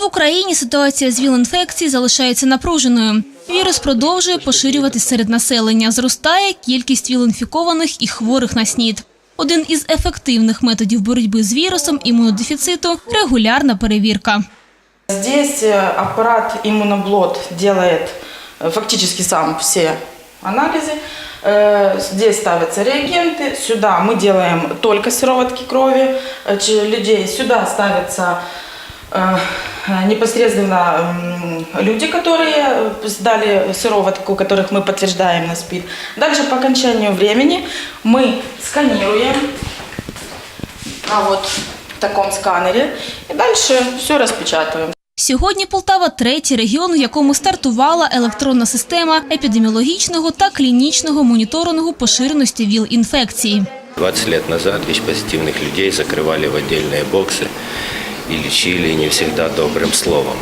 В Україні ситуація з ВІЛ-інфекції залишається напруженою. Вірус продовжує поширюватись серед населення. Зростає кількість ВІЛ-інфікованих і хворих на СНІД. Один із ефективних методів боротьби з вірусом імунодефіциту – регулярна перевірка. Здесь э, аппарат иммуноблот делает э, фактически сам все анализы. Э, Здесь ставятся реагенты. Сюда мы делаем только сыроватки крови э, ч- людей. Сюда ставятся э, непосредственно м, люди, которые э, сдали сыроватку, которых мы подтверждаем на СПИД. Дальше по окончанию времени мы сканируем а вот в таком сканере и дальше все распечатываем. Сьогодні Полтава – третій регіон, в якому стартувала електронна система епідеміологічного та клінічного моніторингу поширеності ВІЛ-інфекції. 20 лет назад ВИЧ-позитивных людей закрывали в отдельные боксы и лечили не всегда добрым словом.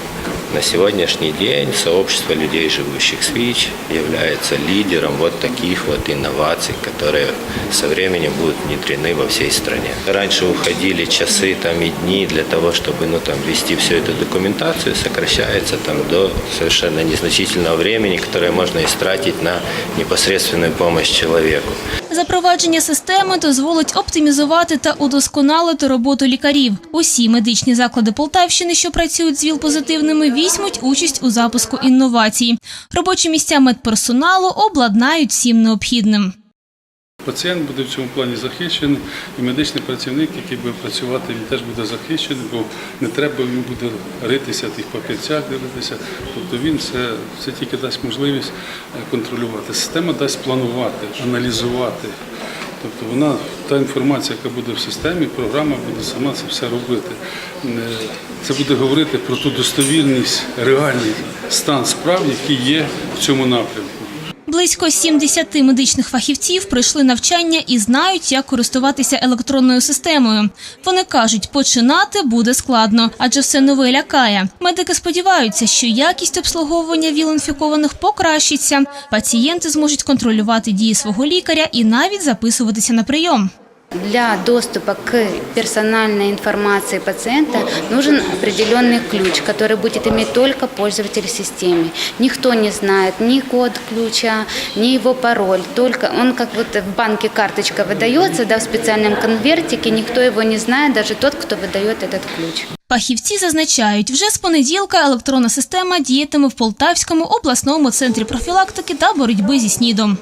На сегодняшний день сообщество людей, живущих с ВИЧ, является лидером вот таких вот инноваций, которые со временем будут внедрены во всей стране. Раньше уходили часы там, и дни для того, чтобы ну, там, вести всю эту документацию, сокращается там, до совершенно незначительного времени, которое можно истратить на непосредственную помощь человеку. Запровадження системи дозволить оптимізувати та удосконалити роботу лікарів. Усі медичні заклади Полтавщини, що працюють з ВІЛ-позитивними, візьмуть участь у запуску інновацій. Робочі місця медперсоналу обладнають всім необхідним. Пацієнт буде в цьому плані захищений, і медичний працівник, який буде працювати, він теж буде захищений, бо не треба йому буде ритися в тих папірцях, дивитися. Тобто він це, це тільки дасть можливість е, контролювати. Система дасть планувати, аналізувати. Тобто вона, та інформація, яка буде в системі, програма буде сама це все робити. Е, Це буде говорити про ту достовірність, реальний стан справ, який є в цьому напрямку. Близько 70 медичних фахівців пройшли навчання і знають, як користуватися електронною системою. Вони кажуть, починати буде складно, адже все нове лякає. Медики сподіваються, що якість обслуговування ВІЛ-інфікованих покращиться. Пацієнти зможуть контролювати дії свого лікаря і навіть записуватися на прийом. Для доступа к персональной информации пациента нужен определенный ключ, который будет иметь только пользователь системы. Никто не знает ни код ключа, ни его пароль. Только он как вот в банке карточка выдается, да, в специальном конвертике, никто его не знает, даже тот, кто выдает этот ключ. Фахівці зазначають, вже з понеділка електронна система діятиме в Полтавському обласному центрі профілактики та боротьби зі СНІДом.